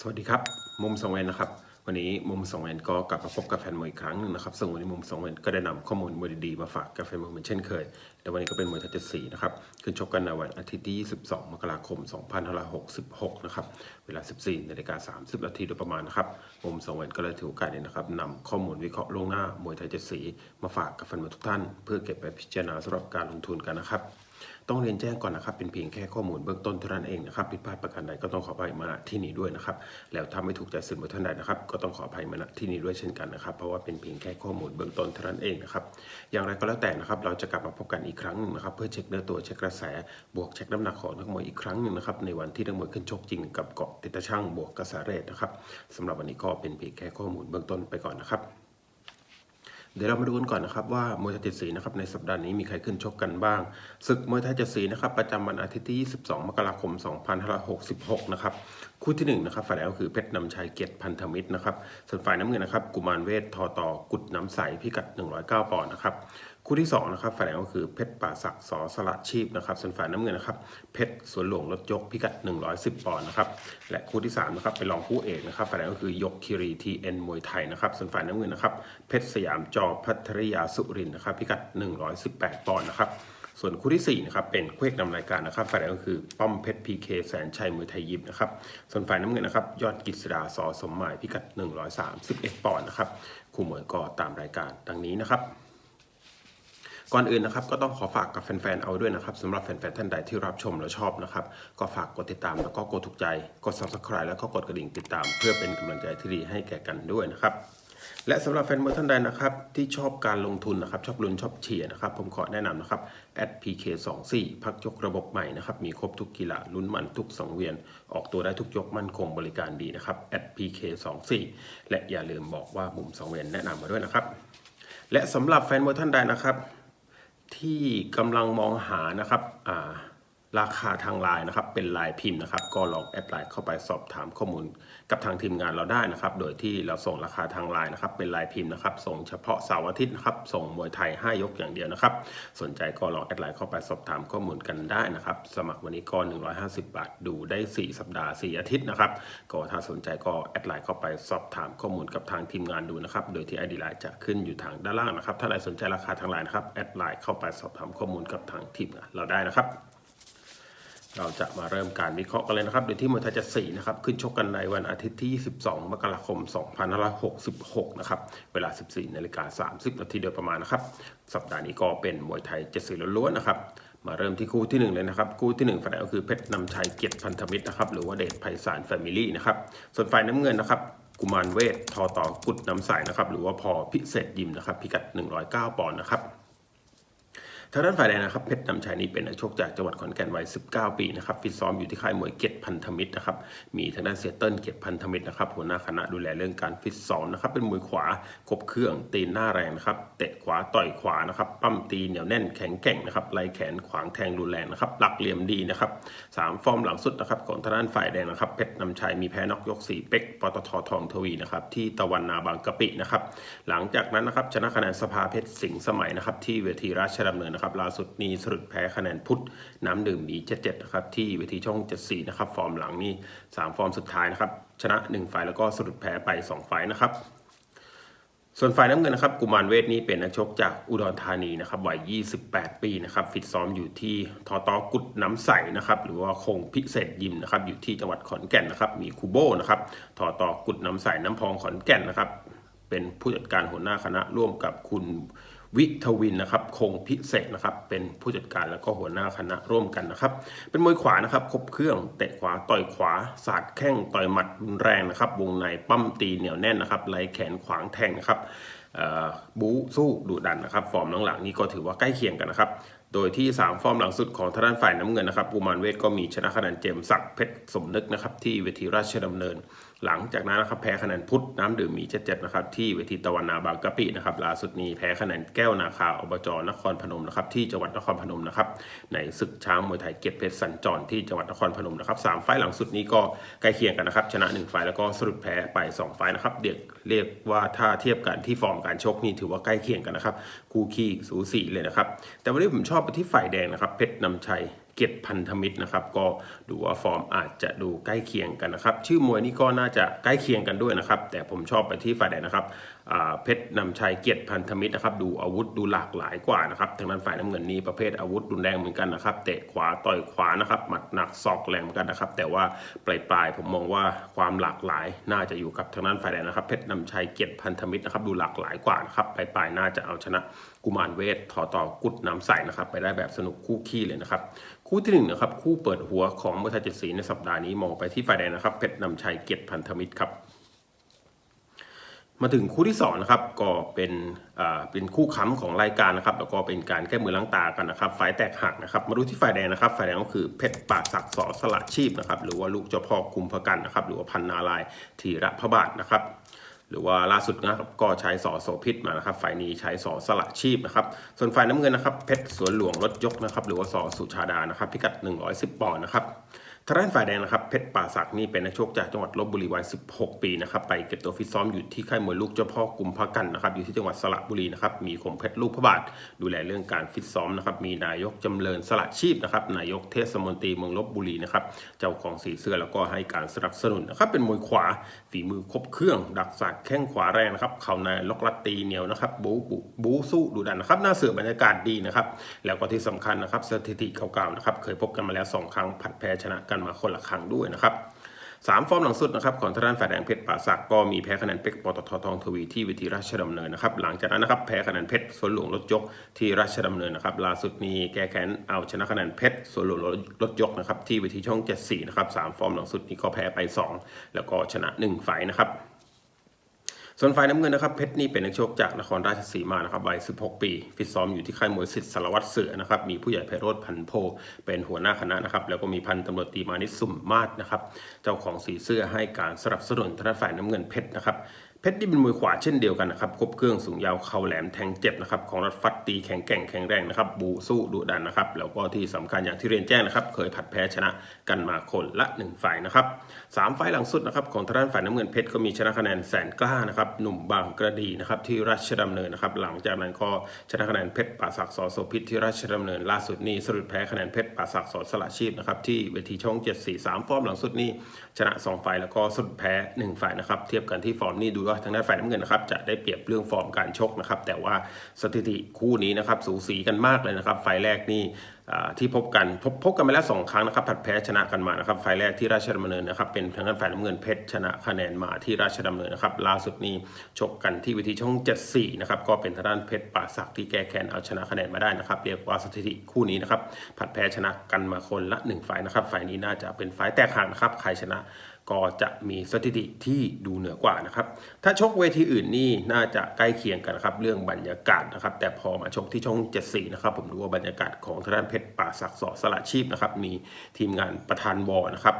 สวัสดีครับ มุมสองเวนนะครับ วันนี้มุมสองเวนก็กลับมาพบกับแฟนมวยอีกครั้งหนึ่งนะครับซึ่งวันนี้มุมสองเวนก็ได้นำข้อมูลมวยดีๆมาฝากกับแฟนมวยเหมือนเช่นเคย แต่วันนี้ก็เป็นมวยทัศสีนะครับขึ้นชกกันในวันอาทิตย์ที่22มกราคม 2566 นะครับ เวลา 14นาฬิกา30นาทีโดยประมาณนะครับ มุมสองเวนก็เลยถือโอกาสนี้นะครับนำข้อมูลวิเคราะห์ล่วงหน้ามวยไทยเจ็ดสีมาฝากกับแฟนมวยทุกท่าน เพื่อเก็บไปพิจารณาสำหรับการลงทุนกันนะครับ ต้องเรียนแจ้งก่อนนะครับ เป็นเพียงแค่ข้อมูลเบื้องต้นเท่านั้นเองนะครับผิดพลาดประการใดก็ต้องขออภัยมาที่นี้ด้วยนะครับ แล้วถ้าไม่ถูกใจสื่อมวลชนใดนะครับ ก็ต้องขออภัยมาณที่นี้ด้วยเช่นกันนะครับ เพราะว่าเป็นเพียงแค่ข้อมูลเบื้องต้นเท่านั้นเองนะครับ อย่างไรก็แล้วแต่นะครับ เราจะกลับมาพบกันอีกครั้งหนึ่งนะครับ เพื่อเช็คเนื้อตัวเช็คกระแส บวกเช็คน้ำหนักของนักมวยอีกครั้งหนึ่งนะครับ ในวันที่นักมวยขึ้นชกจริงกับเกาะติดตะช่างบวกกระแสเรทนะครับสำหรับวันนี้ก็เป็นเพียงแค่ข้อมูลเบื้องต้นไปก่อนนะครับ เดี๋ยวเรามาดูกันก่อนนะครับว่ามวยไทยเจ็ดสีนะครับในสัปดาห์นี้มีใครขึ้นชกกันบ้างศึกมวยไทยเจ็ดสีนะครับประจำวันอาทิตย์ที่ 22 มกราคม 2566 นะครับคู่ที่หนึ่งนะครับฝ่ายแรกก็คือเพชรนำชัยเกียรติพันธมิตรนะครับส่วนฝ่ายน้ำเงินนะครับกุมารเวททอต่อกุดน้ำใสพิกัด 109 ปอนด์นะครับ คู่ที่สองนะครับฝ่ายแรกก็คือเพชรป่าศักดิ์สอสละชีพนะครับส่วนฝ่ายน้ำเงินนะครับเพชรสวนหลวงรถยกพิกัด 110 ปอนด์นะครับและคู่ที่สามนะครับเป็นรองคู่เอกนะครับฝ่ายแรกก็คือยกคิรีทีเอ็นมวยไทยนะครับส่วนฝ่ายน้ำเงินนะครับเพชรสยามจอพัทรยาสุรินทร์นะครับพิกัด 118 ปอนด์นะครับส่วนคู่ที่สี่นะครับเป็นคู่เอกนำรายการนะครับฝ่ายแรกก็คือป้อมเพชรพีเคแสนชัยมวยไทยยิมนะครับส่วนฝ่ายน้ำเงินนะครับยอดกิษดาสอสมหมายพิกัด 131 ปอนด์นะครับคู่มวยก็ตามรายการดังนี้นะครับ ก่อนอื่นนะครับก็ต้องขอฝากกับแฟนๆเอาด้วยนะครับสำหรับแฟนๆท่านใดที่รับชมและชอบนะครับ ก็ฝากกดติดตามแล้วก็กดถูกใจ กด subscribe แล้วก็กดกระดิ่งติดตาม เพื่อเป็นกำลังใจที่ดีให้แก่กันด้วยนะครับและสำหรับแฟนมวยท่านใดนะครับที่ชอบการลงทุนนะครับชอบลุ้นชอบเชียร์นะครับผมขอแนะนำนะครับ @pk24 พักยกระบบใหม่นะครับมีครบทุกกีฬาลุ้นมันทุกสังเวียน ออกตัวได้ทุกยกมั่นคงบริการดีนะครับ @pk24 และอย่าลืมบอกว่ามุมสังเวียนแนะนำมาด้วยนะครับ และสำหรับแฟนมวยท่านใดนะครับ ที่กำลังมองหานะครับอ่า ราคาทางไลน์นะครับเป็นไลน์พิมพ์นะครับ ก็ลองแอดไลน์เข้าไปสอบถามข้อมูลกับทางทีมงานเราได้นะครับ โดยที่เราส่งราคาทางไลน์นะครับ เป็นไลน์พิมพ์นะครับ ส่งเฉพาะเสาร์อาทิตย์นะครับ ส่งมวยไทย5ยกอย่างเดียวนะครับ สนใจก็ลองแอดไลน์เข้าไปสอบถามข้อมูลกันได้นะครับ สมัครวันนี้ก็ 150 บาท ดูได้ 4 สัปดาห์ 4 อาทิตย์นะครับ ก็ถ้าสนใจก็แอดไลน์เข้าไปสอบถามข้อมูลกับทางทีมงานดูนะครับ โดยที่ไอดีไลน์จะขึ้นอยู่ทางด้านล่างนะครับ ถ้าใครสนใจราคาทางไลน์นะครับ แอดไลน์เข้าไปสอบถามข้อมูลกับทางทีมงานเราได้นะครับ เราจะมาเริ่มการวิเคราะห์กันเลยนะครับโดยที่มวยไทยจะ4นะครับ ขึ้นชกกันในวันอาทิตย์ที่ 22 มกราคม 2566 นะครับ เวลา 14 นาฬิกา 30 นาทีโดยประมาณนะครับ สัปดาห์นี้ก็เป็นมวยไทยเจ็ดสีล้วนๆนะครับ มาเริ่มที่คู่ที่ 1 เลยนะครับ คู่ที่ 1ฝ่ายกก็คือเพชรนำชัยเกียรติพันธมิตรนะครับ หรือว่าเดชไพศาลแฟมิลี่นะครับ ส่วนฝ่ายน้ำเงินนะครับกุมารเวททอต่อกุดน้ำใสนะครับ หรือว่าพอพิเศษยิมนะครับ พิกัด 109 ปอนด์นะครับ ทางด้านฝ่ายแดงนะครับเพชรนำชัยนี้เป็นนักชกจากจังหวัดขอนแก่นวัย 19 ปีนะครับฟิตซ้อมอยู่ที่ค่ายมวยเกียรติพันธมิตรนะครับมีทางด้านเสียเติ้ลเกียรติพันธมิตรนะครับหัวหน้าคณะดูแลเรื่องการฟิตซ้อมนะครับเป็นมวยขวาครบเครื่องตีนหน้าแรงนะครับเตะขวาต่อยขวานะครับปั้มตีเหนียวแน่นแข็งแกร่งนะครับไล่แขนขวางแทงรุนแรงนะครับหลักเหลี่ยมดีนะครับสามฟอร์มหลังสุดนะครับของทางด้านฝ่ายแดงนะครับเพชรนำชัยมีแพ้นอกยกสี่เป็กปตททองทวีนะครับที่ตะวันนาบางกะปินะครับหลังจากนั้นนะครับชนะคะแนนสภาเพชรสิงห์สมัยนะครับที่เวทีราชดำเนินนะครับล่าสุดนี้สรุปแพ้คะแนนพุทธน้ำดื่มบีเจ็ดเจ็ดนะครับที่เวทีช่องเจ็ดสี่นะครับฟอร์มหลังนี่สามฟอร์มสุดท้ายนะครับชนะหนึ่งไฟล์แล้วก็สรุปแพ้ไปสองไฟล์นะครับส่วนฝ่ายน้ำเงินนะครับกุมารเวทนี่เป็นนักชกจากอุดรธานีนะครับวัย 28 ปีนะครับฟิตซ้อมอยู่ที่ทอตอกุดน้ำใสนะครับหรือว่าคงพิเศษยิมนะครับอยู่ที่จังหวัดขอนแก่นนะครับมีคูโบนะครับทอตอกุดน้ำใสน้ำพองขอนแก่นนะครับเป็นผู้จัดการหัวหน้าคณะร่วมกับคุณ วิทวินนะครับคงพิเศษนะครับเป็นผู้จัดการแล้วก็หัวหน้าคณะร่วมกันนะครับ เป็นมวยขวานะครับครบเครื่องเตะขวาต่อยขวาสาดแข้งต่อยหมัดรุนแรงนะครับวงในปั้มตีเหนียวแน่นนะครับไล่แขนขวางแทงนะครับบู๊สู้ดุดันนะครับ ฟอร์มหลังๆนี้ก็ถือว่าใกล้เคียงกันนะครับ โดยที่ 3 ฟอร์มหลังสุดของทางด้านฝ่ายน้ำเงินนะครับกุมารเวทก็มีชนะคะแนนเจมสักเพชรสมนึกนะครับที่เวทีราชดำเนิน หลังจากนั้นนะครับแพ้คะแนนพุทธน้ำดื่มมีเจ็ดนะครับที่เวทีตะวันนาบางกะปินะครับล่าสุดนี้แพ้คะแนนแก้วนาคาอบจนครพนมนะครับที่จังหวัดนครพนมนะครับในศึกช้างมวยไทยเกียรติเพชรสัญจรที่จังหวัดนครพนมนะครับสามไฟล์หลังสุดนี้ก็ใกล้เคียงกันนะครับชนะหนึ่งไฟล์แล้วก็สรุปแพ้ไปสองไฟล์นะครับเด็กเรียกว่าถ้าเทียบกันที่ฟอร์มการชกนี่ถือว่าใกล้เคียงกันนะครับคู่ขี้สูสีเลยนะครับแต่วันนี้ผมชอบไปที่ฝ่ายแดงนะครับเพชรนำชัย เกียรติพันธมิตรนะครับ ก็ดูว่าฟอร์มอาจจะดูใกล้เคียงกันนะครับ ชื่อมวยนี่ก็น่าจะใกล้เคียงกันด้วยนะครับ แต่ผมชอบไปที่ฝ่ายแดงนะครับ เพชรนำชัยเกียรติพันธมิตรนะครับดูอาวุธดูหลากหลายกว่านะครับทางด้านฝ่ายน้ำเงินนี้ประเภทอาวุธรุนแรงเหมือนกันนะครับเตะขวาต่อยขวานะครับหมัดหนักศอกแรงเหมือนกันนะครับแต่ว่าปลายปลายผมมองว่าความหลากหลายน่าจะอยู่กับทางด้านฝ่ายแดงนะครับเพชรนำชัยเกียรติพันธมิตรนะครับดูหลากหลายกว่านะครับปลายปลายน่าจะเอาชนะกุมารเวทถอต่อกุดน้ำใสนะครับไปได้แบบสนุกคู่ขี้เลยนะครับคู่ที่หนึ่งนะครับคู่เปิดหัวของมวยไทยเจ็ดสีในสัปดาห์นี้มองไปที่ฝ่ายแดงนะครับเพชรนำชัยเกียรติพันธมิตรครับ มาถึงคู่ที่สองนะครับก็เป็นอ่าเป็นคู่ค้ำของรายการนะครับ แล้วก็เป็นการแก้มือล้างตากันนะครับฝ่ายแตกหักนะครับ มาดูที่ฝ่ายแดงนะครับฝ่ายแดงก็คือเพชรปากศักดิ์สอสละชีพนะครับหรือว่าลูกเจ้าพ่อคุมพกันนะครับหรือว่าพันนาลายธีระพระบาทนะครับ หรือว่าล่าสุดนะครับก็ใช้สอโสพิษมานะครับฝ่ายนี้ใช้สอสละชีพนะครับ ส่วนฝ่ายน้ำเงินนะครับเพชรสวนหลวงรถยกนะครับหรือว่าสอสุชาดานะครับพิกัด 110ปอนด์นะครับทางด้านฝ่ายแดงนะครับเพชรป่าศักดิ์นี่เป็นนักชกจากจังหวัดลบบุรีวัย 16 ปีนะครับไปเก็บตัวฟิตซ้อมอยู่ที่ค่ายมวยลูกเจ้าพ่อกุมภกันนะครับอยู่ที่จังหวัดสระบุรีนะครับมีคมเพชรลูกพระบาท ดูแลเรื่องการฟิตซ้อมนะครับมีนายกจำเริญสละชีพนะครับนายกเทศมนตรีเมืองลบบุรีนะครับเจ้าของสีเสื้อแล้วก็ให้การสนับสนุนนะครับเป็นมวยขวาฝีมือครบเครื่องดักสักแข้งขวาแรงนะครับ เข่าในล็อกลัดตีเหนียวนะครับ บูบูบูสู้ดูดันนะครับ หน้าเสือบรรยากาศดีนะครับ แล้วก็ที่สำคัญนะครับ สถิติเก่าๆนะครับ เคยพบกันมาแล้วสองครั้ง ผัดแพ้ชนะกันมาคนละครั้งด้วยนะครับสามฟอร์มหลังสุดนะครับของทางด้านฝ่ายแดงเพชรป่าศักด์ก็มีแพ้คะแนนเป็กปตททองทวีที่เวทีราชดำเนินนะครับหลังจากนั้นนะครับแพ้คะแนนเพชรสวนหลวงรถยกที่ราชดำเนินนะครับล่าสุดมีแก้แค้นเอาชนะคะแนนเพชรสวนหลวงรถยกนะครับที่เวทีช่อง 74 นะครับสามฟอร์มหลังสุดนี้ก็แพ้ไป 2 แล้วก็ชนะ1ไฟนะครับ ส่วนฝ่ายน้ำเงินนะครับเพชรนี่เป็นนักชกจากนครราชสีมานะครับวัย 16 ปีฟิตซ้อมอยู่ที่ค่ายมวยสิทธิ์สารวัตรเสือนะครับมีผู้ใหญ่ไพโรธพันโพ เป็นหัวหน้าคณะนะครับแล้วก็มีพันตำรวจตรีมานิสสุมมาศนะครับเจ้าของสีเสื้อให้การสนับสนุนทางฝ่ายน้ำเงินเพชรนะครับ เพชรนี่เป็นมวยขวาเช่นเดียวกันนะครับครบเครื่องสูงยาวเข่าแหลมแทงเจ็บนะครับของรัดฟัดตีแข็งแกร่งแข็งแรงนะครับบูสู้ดุดันนะครับแล้วก็ที่สำคัญอย่างที่เรียนแจ้งนะครับ เคยผัดแพ้ชนะกันมาคนละหนึ่งฝ่ายนะครับสามฝ่ายหลังสุดนะครับของทางด้านฝ่ายน้ำเงินเพชรก็มีชนะคะแนนแสนกล้านะครับหนุ่มบางกระดีนะครับที่ราชดำเนินนะครับหลังจากนั้นก็ชนะคะแนนเพชรป่าศักดิ์สอโสพิษที่ราชดำเนินล่าสุดนี้สรุปแพ้คะแนนเพชรป่าศักดิ์สอสละชีพนะครับที่เวทีช่อง743ฟอร์มหลังสุดนี้ชนะ 2 ฝ่ายแล้วก็สรุปแพ้ 1 ฝ่ายนะครับเทียบกันที่ฟอร์มนี่ดูว่าทางด้านฝ่ายน้ำเงินนะครับจะได้เปรียบเรื่องฟอร์มการชกนะครับแต่ว่าสถิติคู่นี้นะครับสูสีกันมากเลยนะครับไฟแรกนี่ที่พบกันพบพบกันมาแล้วสองครั้งนะครับผัดแพ้ชนะกันมานะครับไฟแรกที่ราชดำเนินนะครับเป็นทางด้านฝ่ายน้ำเงินเพชรชนะคะแนนมาที่ราชดำเนินนะครับล่าสุดนี้ชกกันที่วิธีช่อง 74 นะครับก็เป็นทางด้านเพชรป่าศักดิ์ที่แก้แค้นเอาชนะคะแนนมาได้นะครับเรียกว่าสถิติคู่นี้นะครับผัดแพ้ชนะกันมาคนละหนึ่งฝ่ายนะครับฝ่ายนี้น่าจะเป็นฝ่ายแตกหักนะครับใครชนะ ก็จะมีสถิติที่ดูเหนือกว่านะครับ ถ้าชกเวทีอื่นนี่น่าจะใกล้เคียงกันนะครับ เรื่องบรรยากาศนะครับ แต่พอมาชกที่ช่อง74นะครับ ผมดูว่าบรรยากาศของทางด้านเพชรป่าศักดิ์สอสละชีพนะครับ มีทีมงานประธานบอนะครับ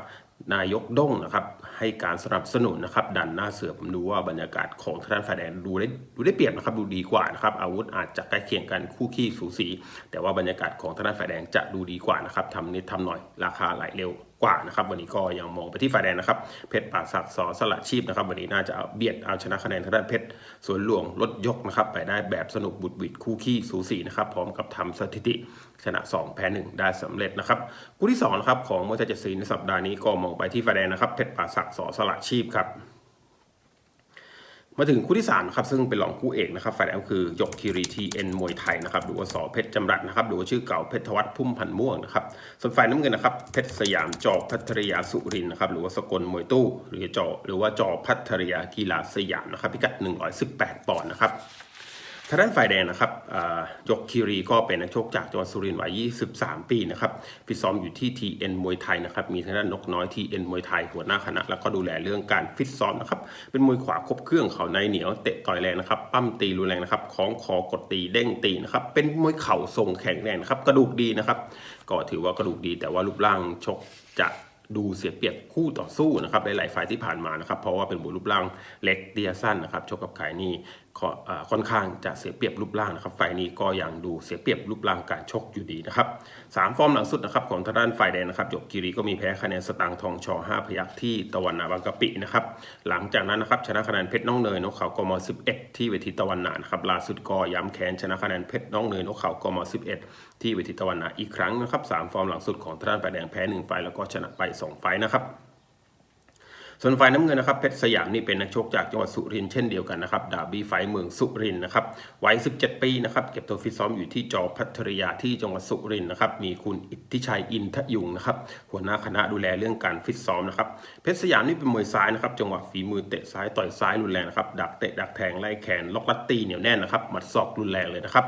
นายกด้งนะครับให้การสนับสนุนนะครับ ดันหน้าเสือผมดูว่าบรรยากาศของทางด้านฝ่ายแดงดูได้ดูได้เปรียบนะครับ ดูดีกว่านะครับ อาวุธอาจจะใกล้เคียงกันคู่ขี้สูสี แต่ว่าบรรยากาศของทางด้านฝ่ายแดงจะดูดีกว่านะครับทำนิดทำหน่อยราคาไหลเร็ว กว่านะครับ วันนี้ก็ยังมองไปที่ฝ่ายแดงนะครับเพชรป่าศักดิ์สอสละชีพนะครับ วันนี้น่าจะเอาเบียดเอาชนะคะแนนทางด้านเพชรสวนหลวงลดยกนะครับ ไปได้แบบสนุกบุดวิดคู่ขี้สูสีนะครับพร้อมกับทำสถิติชนะ 2 แพ้ 1 ได้สำเร็จนะครับคู่ที่2นะครับของมวยไทยเจ็ดสีในสัปดาห์นี้ก็มองไปที่ฝ่ายแดงนะครับเพชรป่าศักดิ์สอสละชีพครับ มาถึงคู่ที่3นะครับซึ่งเป็นรองคู่เอกนะครับฝ่ายแดงคือหยกคีรีทีเอ็นมวยไทยนะครับหรือว่าสอเพชรจำรัดนะครับหรือว่าชื่อเก่าเพชรธวัฒน์พุ่มพันม่วงนะครับส่วนฝ่ายน้ำเงินนะครับเพชรสยามจอพัทรยาสุรินนะครับหรือว่าสกลมวยตู้หรือจอหรือว่าจอพัทรยากีฬาสยามนะครับพิกัด 118ปอนด์นะครับ ทางด้านฝ่ายแดงนะครับยกคีรีก็เป็นนักชกจากจังหวัดสุรินทร์วัย 23 ปีนะครับฟิตซ้อมอยู่ที่ TN มวยไทยนะครับ มีทางด้านนกน้อย TN มวยไทยหัวหน้าคณะ แล้วก็ดูแลเรื่องการฟิตซ้อมนะครับ เป็นมวยขวาครบเครื่องเขาในเหนียวเตะต่อยแรงนะครับ ปั้มตีรุนแรงนะครับคล้องคอกดตีเด้งตีนะครับ เป็นมวยเข่าทรงแข็งแรงครับ กระดูกดีนะครับ ก็ถือว่ากระดูกดี แต่ว่ารูปร่างชกจะดูเสียเปรียบคู่ต่อสู้นะครับหลายๆฝ่ายที่ผ่านมานะครับ เพราะว่าเป็นบุรูปร่างเล็กเตียสั้นนะครับชกกับไข่นี่ ค่อนข้างจะเสียเปรียบรูปร่างนะครับไฟล์นี้ก็ยังดูเสียเปรียบรูปร่างการชกอยู่ดีนะครับสามฟอร์มหลังสุดนะครับของทางด้านฝ่ายแดงนะครับหยกกิรีก็มีแพ้คะแนนสตางค์ทองชอ5พยักที่ตะวันนาบางกะปินะครับ หลังจากนั้นนะครับชนะคะแนนเพชรน้องเนยนกเขากม11ที่เวทีตะวันนานะครับล่าสุดก็ย้ำแค้นชนะคะแนนเพชรน้องเนยนกเขากม11ที่เวทีตะวันนาอีกครั้งนะครับสามฟอร์มหลังสุดของทางด้านฝ่ายแดงแพ้หนึ่งไฟแล้วก็ชนะไปสองไฟนะครับ ส่วนฝ่ายน้ำเงินนะครับเพชรสยามนี่เป็นนักชกจากจังหวัดสุรินทร์เช่นเดียวกันนะครับดาบี้ไฟเมืองสุรินทร์นะครับวัย 17 ปีนะครับเก็บตัวฟิตซ้อมอยู่ที่จอพัทรยาที่จังหวัดสุรินทร์นะครับมีคุณอิทธิชัยอินทยุงนะครับหัวหน้าคณะดูแลเรื่องการฟิตซ้อมนะครับเพชรสยามนี่เป็นมวยซ้ายนะครับจังหวะฝีมือเตะซ้ายต่อยซ้ายรุนแรงนะครับดักเตะดักแทงไล่แขนล็อกลัดตีเหนียวแน่นนะครับหมัดศอกรุนแรงเลยนะครับ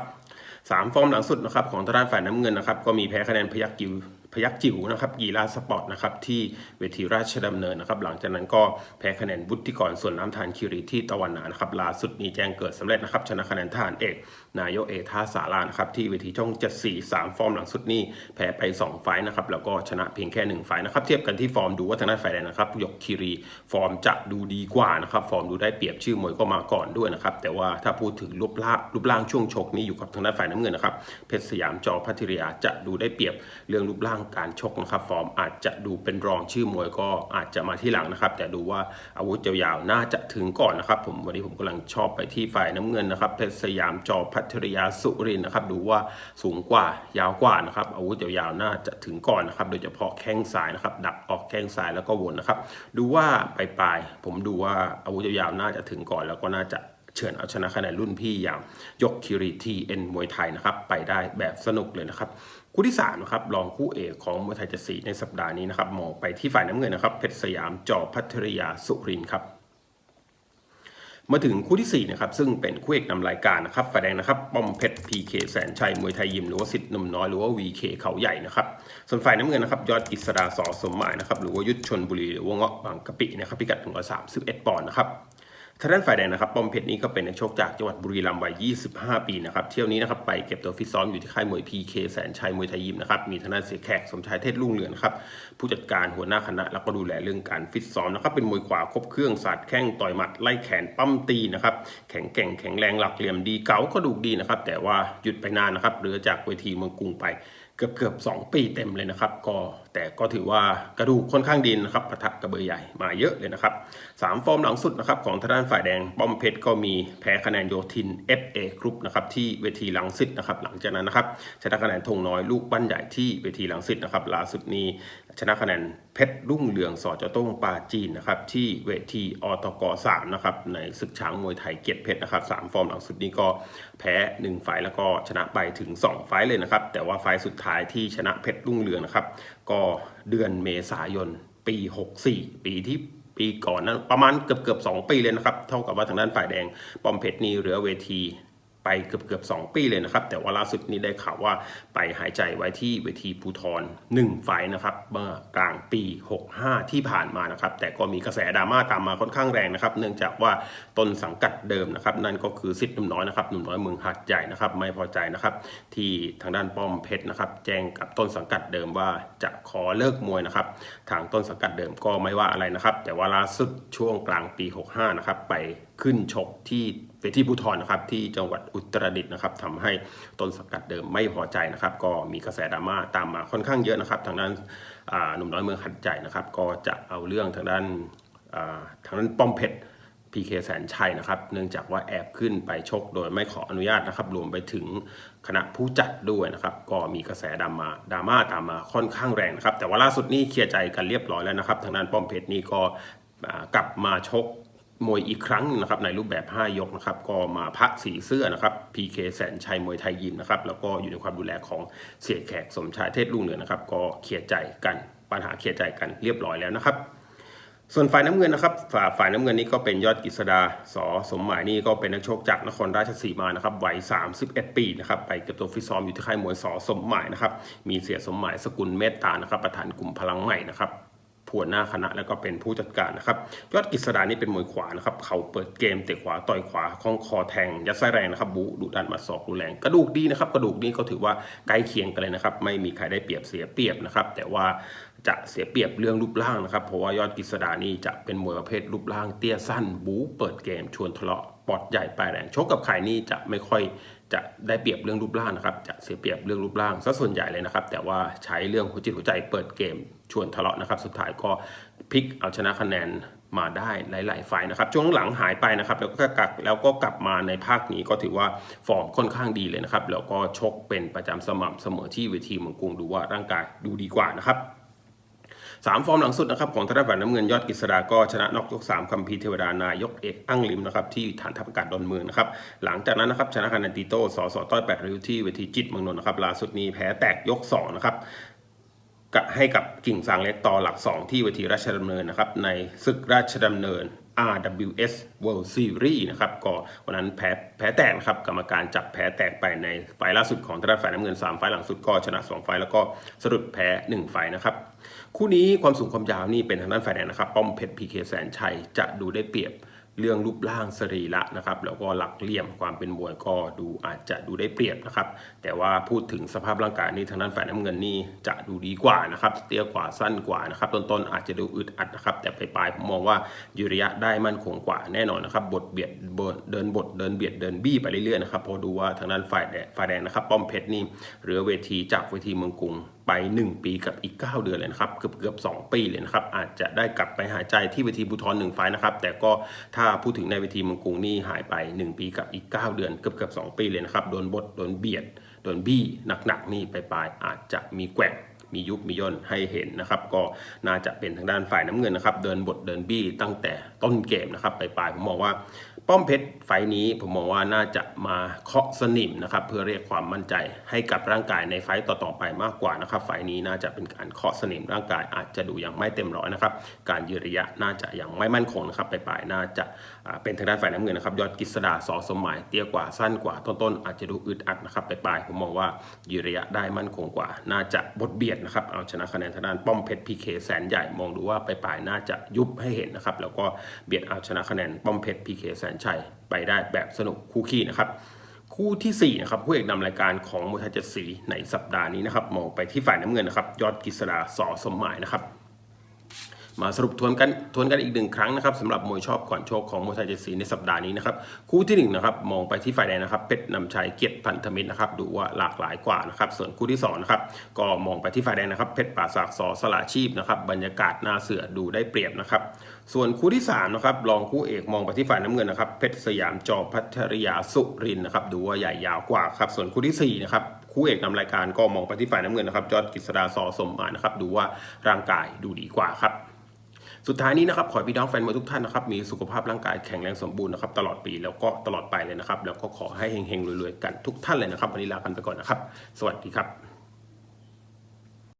สามฟอร์มหลังสุดนะครับของทางด้านฝ่ายน้ำเงินนะครับก็มีแพ้คะแนนพยักกิว พยักจิ๋วนะครับกีฬาสปอร์ตนะครับที่เวทีราชดำเนินนะครับหลังจากนั้นก็แพ้คะแนนบุตติกรส่วนน้ำทานคิรีที่ตะวันนานะครับล่าสุดนี้แจ้งเกิดสำเร็จนะครับชนะคะแนนทหารเอก นายกเอท่าสารานะครับที่เวทีช่อง74 3 ฟอร์มหลังสุดนี้แพ้ไป 2 ไฟนะครับแล้วก็ชนะเพียงแค่ 1 ไฟนะครับเทียบกันที่ฟอร์มดูว่าทางด้านฝ่ายแดนะครับยกคิรีฟอร์มจะดูดีกว่านะครับฟอร์มดูได้เปรียบชื่อมวยก็มาก่อนด้วยนะครับแต่ว่าถ้าพูดถึงรูปร่างรูปร่างช่วงชกนี้อยู่กับทางด้านฝ่ายน้ำเงินนะครับเพชรสยามจอพัทริยาจะดูได้เปรียบเรื่องรูปร่างการชกนะครับ ฟอร์มอาจจะดูเป็นรองชื่อมวยก็อาจจะมาที่หลังนะครับ แต่ดูว่าอาวุธยาวๆน่าจะถึงก่อนนะครับ ผมวันนี้ผมกำลังชอบไปที่ฝ่ายน้ำเงินนะครับเพชรสยามจอพัทรยาสุรินนะครับ ดูว่าสูงกว่ายาวกว่านะครับ อาวุธยาวๆน่าจะถึงก่อนนะครับ โดยเฉพาะแข้งซ้ายนะครับ ดักออกแข้งซ้ายแล้วก็วนนะครับ ดูว่าปลายๆผมดูว่าอาวุธยาวๆน่าจะถึงก่อนแล้วก็น่าจะเฉือนเอาชนะคะแนนรุ่นพี่อย่างยกคิริทีเอ็นมวยไทยนะครับ ไปได้แบบสนุกเลยนะครับ คู่ที่3นะครับรองคู่เอกของมวยไทยจะสีในสัปดาห์นี้นะครับมองไปที่ฝ่ายน้ำเงินนะครับเพชรสยามจอพัทริยาสุรินครับมาถึงคู่ที่4นะครับซึ่งเป็นคู่เอกนำรายการนะครับฝ่ายแดงนะครับป้อมเพชรพีเคแสนชัยมวยไทยยิมหรือว่าสิทธิ์นุ่มน้อยหรือว่าวีเคเขาใหญ่นะครับส่วนฝ่ายน้ำเงินนะครับยอดอิสราสอสมหมายนะครับหรือว่ายุทธชนบุรีหรือว่าเงาะบางกะปินะครับพิกัด131ปอนด์นะครับ ทางด้านฝ่ายแดงนะครับป้อมเพชรนี้ก็เป็นนักชกจากจังหวัดบุรีรัมย์วัย 25 ปีนะครับเที่ยวนี้นะครับไปเก็บตัวฟิตซ้อมอยู่ที่ค่ายมวย PK แสนชัยมวยไทยยิมนะครับมีทางด้านเสียแขกสมชายเทศรุ่งเรือนครับผู้จัดการหัวหน้าคณะแล้วก็ดูแลเรื่องการฟิตซ้อมนะครับเป็นมวยขวาครบเครื่องสาดแข้งต่อยหมัดไล่แขนปั้มตีนะครับแข็งแกร่งแข็งแรงหลักเหลี่ยมดีเก๋ากระดูกดีนะครับแต่ว่าหยุดไปนานนะครับเรือจากเวทีเมืองกรุงไป กือบเกือบสองปีเต็มเลยนะครับ ก็แต่ก็ถือว่ากระดูกค่อนข้างดีนะครับปะทะกระเบือใหญ่มาเยอะเลยนะครับสามฟอร์มหลังสุดนะครับของทางด้านฝ่ายแดงป้อมเพชรก็มีแพ้คะแนนโยทิน FA กรุ๊ปนะครับที่เวทีหลังสิทธ์นะครับหลังจากนั้นนะครับชนะคะแนนธงน้อยลูกบ้านใหญ่ที่เวทีหลังสิทธ์นะครับล่าสุดนี้ ชนะคะแนนเพชรรุ่งเรืองสอจต้งปาจีนนะครับที่เวทีอตก3นะครับในศึกช้างมวยไทยเกียรติเพชรนะครับสามฟอร์มหลังสุดนี้ก็แพ้ 1 ไฟแล้วก็ชนะไปถึง 2 ไฟเลยนะครับ แต่ว่าไฟสุดท้ายที่ชนะเพชรรุ่งเรืองนะครับ ก็เดือนเมษายนปี 64 ปีที่ปีก่อนนั้นประมาณเกือบเกือบสปีเลยนะครับ เท่ากับว่าทางด้านฝ่ายแดงปอมเพชรนี่เหลือเวที ไปเกือบเกือบสปีเลยนะครับ แต่ว่าล่าสุดนี้ได้ข่าวว่าไปหายใจไว้ที่เวทีภูทร1ไฟนะครับเมื่อกลางปี 65 ที่ผ่านมานะครับ แต่ก็มีกระแสดราม่าตามมาค่อนข้างแรงนะครับ เนื่องจากว่าต้นสังกัดเดิมนะครับ นั่นก็คือสิทธิ์หนุ่มน้อยนะครับหนุ่มน้อยเมืองหัดใหญ่นะครับ ไม่พอใจนะครับ ที่ทางด้านป้อมเพชรนะครับ แจ้งกับต้นสังกัดเดิมว่าจะขอเลิกมวยนะครับ ทางต้นสังกัดเดิมก็ไม่ว่าอะไรนะครับ แต่ว่าล่าสุดช่วงกลางปี 65 นะครับไปขึ้นชกที่ เวทีภูทรนะครับที่จังหวัดอุตรดิตถ์นะครับทำให้ต้นสังกัดเดิมไม่พอใจนะครับ ก็มีกระแสดราม่าตามมาค่อนข้างเยอะนะครับ ทางด้านหนุ่มน้อยเมืองหัดใหญ่นะครับ ก็จะเอาเรื่องทางด้านทางด้านป้อมเพชรพีเคแสนชัยนะครับ เนื่องจากว่าแอบขึ้นไปชกโดยไม่ขออนุญาตนะครับ รวมไปถึงคณะผู้จัดด้วยนะครับ ก็มีกระแสดราม่าดราม่าตามมาค่อนข้างแรงนะครับ แต่ว่าล่าสุดนี่เคลียร์ใจกันเรียบร้อยแล้วนะครับ ทางด้านป้อมเพชรนี่ก็กลับมาชก มวยอีกครั้งหนึ่งนะครับในรูปแบบ 5 ยกนะครับก็มาพักสีเสื้อนะครับ PK แสนชัยมวยไทยยิมนะครับแล้วก็อยู่ในความดูแลของเสียแขกสมชายเทศรุ่งเรือนะครับก็เคลียร์ใจกันปัญหาเคลียร์ใจกันเรียบร้อยแล้วนะครับ ส่วนฝ่ายน้ำเงินนะครับฝ่าฝ่ายน้ำเงินนี้ก็เป็นยอดกฤษดาสอสมหมายนี่ก็เป็นนักชกจากนครราชสีมานะครับวัย 31 ปีนะครับไปเก็บตัวฟิตซ้อมอยู่ที่ค่ายมวยสอสมหมายนะครับมีเสียสมหมายสกุลเมตตานะครับประธานกลุ่มพลังใหม่นะครับ ผัวหน้าคณะแล้วก็เป็นผู้จัดการนะครับยอดกฤษดานี่เป็นมวยขวานะครับเขาเปิดเกมเตะขวาต่อยขวาคล้องคอแทงยัดไส้แรงนะครับบูดุดันมาศอกรุนแรงกระดูกดีนะครับกระดูกนี่ก็ถือว่าใกล้เคียงกันเลยนะครับไม่มีใครได้เปรียบเสียเปรียบนะครับแต่ว่าจะเสียเปรียบเรื่องรูปร่างนะครับ เพราะว่ายอดกฤษดานี่จะเป็นมวยประเภทรูปร่างเตี้ยสั้น บู๊เปิดเกมชวนทะเลาะปอดใหญ่ปลายแรงชกกับใครนี่จะไม่ค่อย จะได้เปรียบเรื่องรูปร่างนะครับ จะเสียเปรียบเรื่องรูปร่างซะส่วนใหญ่เลยนะครับ แต่ว่าใช้เรื่องหัวจิตหัวใจเปิดเกมชวนทะเลาะนะครับ สุดท้ายก็พลิกเอาชนะคะแนนมาได้หลายๆไฟล์นะครับ ช่วงหลังหายไปนะครับ แล้วก็กลับแล้วก็กลับมาในภาคนี้ก็ถือว่าฟอร์มค่อนข้างดีเลยนะครับ แล้วก็ชกเป็นประจำสม่ำเสมอที่เวทีเมืองกรุงดูว่าร่างกายดูดีกว่านะครับ สามฟอร์มหลังสุดนะครับของธนาคารน้ำเงินยอดกิษดาก็ชนะนอกยกสามคัมภีร์เทวดานายกเอกอั้งลิมนะครับที่ฐานทัพอากาศดอนเมืองนะครับหลังจากนั้นนะครับชนะคะแนนติโต้สอสอต้อยแปดริ้วที่เวทีจิตเมืองนนท์นะครับล่าสุดนี้แพ้แตกยกสองนะครับกับให้กับกิ่งซางเล็กต่อหลัก 2 ที่เวทีราชดำเนินนะครับในศึกราชดำเนิน RWS World Series นะครับก็วันนั้นแพ้แพ้แตกนะครับกรรมการจับแพ้แตกไปในไฟล์ล่าสุดของทางด้านฝ่ายน้ำเงิน 3 ไฟล์หลังสุดก็ชนะ 2 ไฟล์แล้วก็สะดุดแพ้ 1 ไฟล์นะครับ คู่นี้ความสูงความยาวนี่เป็นทางด้านฝ่ายแดงนะครับ ป้อมเพชรพีเคแสนชัยจะดูได้เปรียบ เรื่องรูปร่างสรีระนะครับแล้วก็หลักเหลี่ยมความเป็นมวยก็ดูอาจจะดูได้เปรียบนะครับ แต่ว่าพูดถึงสภาพร่างกายนี่ทางด้านฝ่ายน้ำเงินนี่จะดูดีกว่านะครับเตี้ยกว่าสั้นกว่านะครับต้นๆอาจจะดูอึดอัดนะครับ แต่ปลายๆผมมองว่ายุริยะได้มั่นคงกว่าแน่นอนนะครับบทเบียดเดเดินบทเดินเบียดเดินบี้ไปเรื่อยๆนะครับพอดูว่าทางด้านฝ่ายแดงฝ่ายแดงนะครับ ป้อมเพชรนี่เหลือเวทีจากเวทีเมืองกรุงไป 1 ปีกับอีก 9 เดือนเลยนะครับเกือบเกือบ2ปีเลยนะครับอาจจะได้กลับไปหายใจที่เวทีบุทรหนึ่งไฟนะครับแต่ก็ถ้าพูดถึงในเวทีมืองกรุงนี่หายไป 1 ปีกับอีก 9 เดือนเกือบเกือบ2ปีเลยนะครับโดนบดโดนเบียดโดนบี้หนักๆนี่ไปปลายอาจจะมีแกว่งมียุบมีย่นให้เห็นนะครับ ก็น่าจะเป็นทางด้านฝ่ายน้ำเงินนะครับ เดินบทเดินบี้ตั้งแต่ต้นเกมนะครับไปปลายผมมองว่า ป้อมเพชรไฟนี้ผมมองว่าน่าจะมาเคาะสนิมนะครับเพื่อเรียกความมั่นใจให้กับร่างกายในไฟต่อๆไปมากกว่านะครับไฟนี้น่าจะเป็นการเคาะสนิมร่างกายอาจจะดูยังไม่เต็มร้อยนะครับการยืนระยะน่าจะยังไม่มั่นคงนะครับไปลายๆน่าจะเป็นทางด้านฝ่ายน้ำเงินนะครับยอดกฤษดาสอสมหมายเตี้ยกว่าสั้นกว่าต้นๆ อาจจะดูอึดอัดนะครับปลายๆผมมองว่ายืระยะได้มั่นคงกว่า น่าจะบทเบียดนะครับเอาชนะคะแนนทางด้านป้อมเพชรพีเคแสนใหญ่มองดูว่าปลายๆน่าจะยุบให้เห็นนะครับแล้วก็เบียดเอาชนะคะแนนป้อมเพชรพีเคแสนชัยไปได้แบบสนุกคู่ขี้นะครับคู่ทีสี่4นะครับคู่เอกนำรายการของมวยไทยเจ็ดสีในสัปดาห์นี้นะครับมองไปที่ฝ่ายน้ำเงินนะครับยอดกฤษดาสอสมหมายนะครับ มาสรุปทวนกันทวนกันอีกหนึ่งครั้งนะครับสำหรับมวยชอบก่อนโชคของมวยไทยเจ็ดสีในสัปดาห์นี้นะครับคู่ที่หนึ่งนะครับมองไปที่ฝ่ายแดงนะครับเพชรนำชัยเกียรติพันธมิตรนะครับดูว่าหลากหลายกว่านะครับส่วนคู่ที่สองนะครับก็มองไปที่ฝ่ายแดงนะครับเพชรป่าศักดิ์สอสละชีพนะครับบรรยากาศหน้าเสือดูได้เปรียบนะครับส่วนคู่ที่สามนะครับรองคู่เอกมองไปที่ฝ่ายน้ำเงินนะครับเพชรสยามจอพัทริยาสุรินนะครับดูว่าใหญ่ยาวกว่าครับส่วนคู่ที่สี่นะครับคู่เอกนำรายการก็มองไปที่ฝ่ายน้ำเงินนะครับยอดกฤษดาสอสมมานะครับดูว่าร่างกายดูดีกว่าครับ สุดท้ายนี้นะครับขอพี่น้องแฟนมวยทุกท่านนะครับมีสุขภาพร่างกายแข็งแรงสมบูรณ์นะครับตลอดปีแล้วก็ตลอดไปเลยนะครับ แล้วก็ขอให้เฮงๆรวยๆกันทุกท่านเลยนะครับวันนี้ลากันไปก่อนนะครับ สวัสดีครับ